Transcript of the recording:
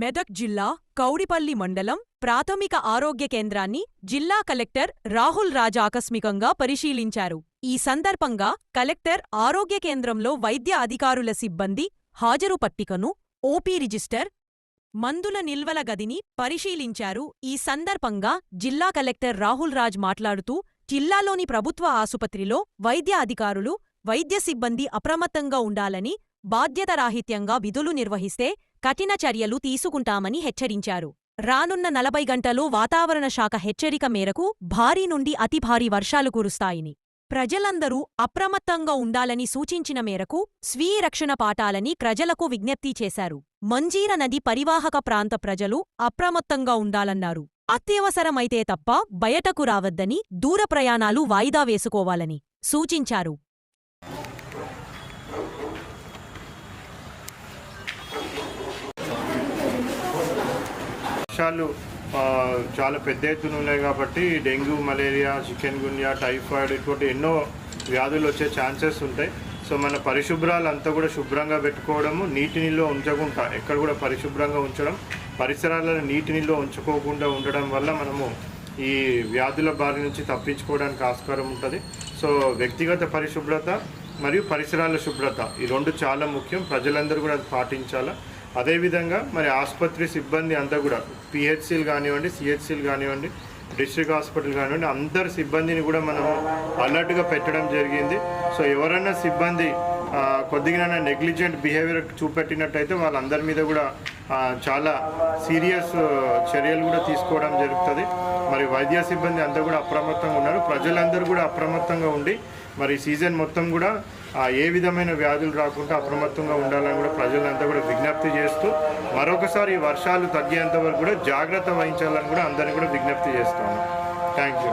మెదక్ జిల్లా కౌడిపల్లి మండలం ప్రాథమిక ఆరోగ్య కేంద్రాన్ని జిల్లా కలెక్టర్ రాహుల్ రాజ్ ఆకస్మికంగా పరిశీలించారు. ఈ సందర్భంగా కలెక్టర్ ఆరోగ్య కేంద్రంలో వైద్య అధికారుల సిబ్బంది హాజరు పట్టికను ఓపీ రిజిస్టర్ మందుల నిల్వల గదిని పరిశీలించారు. ఈ సందర్భంగా జిల్లా కలెక్టర్ రాహుల్ రాజ్ మాట్లాడుతూ జిల్లాలోని ప్రభుత్వ ఆసుపత్రిలో వైద్య అధికారులు వైద్య సిబ్బంది అప్రమత్తంగా ఉండాలని బాధ్యతరాహిత్యంగా విధులు నిర్వహిస్తే కఠిన చర్యలు తీసుకుంటామని హెచ్చరించారు. రానున్న నలభై గంటలు వాతావరణ శాఖ హెచ్చరిక మేరకు భారీ నుండి అతి భారీ వర్షాలు కురుస్తాయని ప్రజలందరూ అప్రమత్తంగా ఉండాలని సూచించిన మేరకు స్వీయ రక్షణ పాటాలని ప్రజలకు విజ్ఞప్తి చేశారు. మంజీర నది పరివాహక ప్రాంత ప్రజలు అప్రమత్తంగా ఉండాలన్నారు. అత్యవసరమైతే తప్ప బయటకు రావద్దని దూర ప్రయాణాలు వాయిదా వేసుకోవాలని సూచించారు. లక్ష్యాలు చాలా పెద్ద ఎత్తున ఉన్నాయి కాబట్టి dengue malaria chikungunya typhoid ఇటువంటి ఎన్నో వ్యాధులు వచ్చే ఛాన్సెస్ ఉంటాయి. సో మన పరిశుభ్రాలు అంతా కూడా శుభ్రంగా పెట్టుకోవడము నీటి నిల్వ ఉంచకుండా ఎక్కడ కూడా పరిశుభ్రంగా ఉంచడం పరిసరాలను నీటి నిల్వ ఉంచుకోకుండా ఉండడం వల్ల మనము ఈ వ్యాధుల బారి నుంచి తప్పించుకోవడానికి ఆస్కారం ఉంటుంది. సో వ్యక్తిగత పరిశుభ్రత మరియు పరిసరాల శుభ్రత ఈ రెండు చాలా ముఖ్యం. ప్రజలందరూ కూడా అది పాటించాలా? అదేవిధంగా మరి ఆసుపత్రి సిబ్బంది అంతా కూడా పిహెచ్సిలు కానివ్వండి సిహెచ్సిలు కానివ్వండి డిస్ట్రిక్ట్ హాస్పిటల్ కానివ్వండి అందరు సిబ్బందిని కూడా మనం అలర్ట్గా పెట్టడం జరిగింది. సో ఎవరైనా సిబ్బంది కొద్దిగా నెగ్లిజెంట్ బిహేవియర్ చూపెట్టినట్టయితే వాళ్ళందరి మీద కూడా చాలా సీరియస్ చర్యలు కూడా తీసుకోవడం జరుగుతుంది. మరి వైద్య సిబ్బంది అంతా కూడా అప్రమత్తంగా ఉన్నారు. ప్రజలందరూ కూడా అప్రమత్తంగా ఉండి మరి సీజన్ మొత్తం కూడా ఏ విధమైన వ్యాధులు రాకుండా అప్రమత్తంగా ఉండాలని కూడా ప్రజలంతా కూడా విజ్ఞప్తి చేస్తూ మరొకసారి వర్షాలు తగ్గేంత వరకు కూడా జాగ్రత్త వహించాలని కూడా అందరినీ కూడా విజ్ఞప్తి చేస్తాను థ్యాంక్ యూ